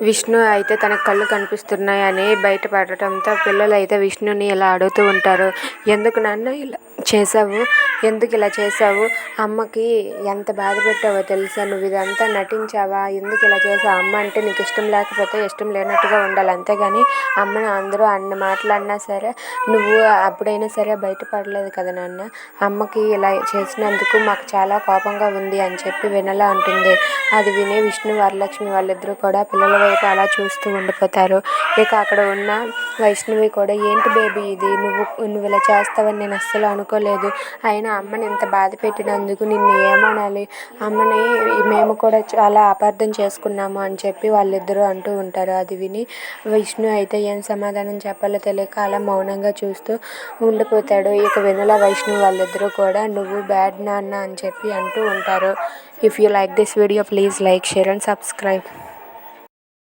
విష్ణు అయితే తన కళ్ళు కనిపిస్తున్నాయని బయటపడటంతో పిల్లలు అయితే విష్ణుని ఇలా అడుగుతూ ఉంటారు. ఎందుకు నాన్న ఇలా చేసావు ఎందుకు ఇలా చేసావు అమ్మకి ఎంత బాధ పెట్టావో తెలుసా? నువ్వు ఇదంతా నటించావా? ఎందుకు ఇలా చేసావు అమ్మ అంటే నీకు ఇష్టం లేకపోతే ఇష్టం లేనట్టుగా ఉండాలి. అంతేగాని అమ్మని అందరూ అన్ని మాటలు అన్నా సరే నువ్వు అప్పుడైనా సరే బయటపడలేదు కదా నాన్న? అమ్మకి ఇలా చేసినందుకు మాకు చాలా కోపంగా ఉంది అని చెప్పి వినలా ఉంటుంది అది విని విష్ణు వరలక్ష్మి వాళ్ళిద్దరూ కూడా పిల్లల వైపు అలా చూస్తూ ఉండిపోతారు. ఇక అక్కడ ఉన్న వైష్ణవి కూడా ఏంటి బేబీ ఇది? నువ్వు నువ్వు ఇలా చేస్తావని నేను అస్సలు అనుకోలేదు. అయినా అమ్మని ఇంత బాధ పెట్టినందుకు నిన్ను ఏమనాలి? అమ్మని మేము కూడా చాలా అపార్థం చేసుకున్నాము అని చెప్పి వాళ్ళిద్దరూ అంటూ ఉంటారు. అది విని విష్ణు అయితే ఏం సమాధానం చెప్పాలో తెలియక అలా మౌనంగా చూస్తూ ఉండిపోతాడు. ఇక వెనుల వైష్ణవి వాళ్ళిద్దరూ కూడా నువ్వు బ్యాడ్ నాన్న అని చెప్పి అంటూ ఉంటారు. If you like this video please like share and subscribe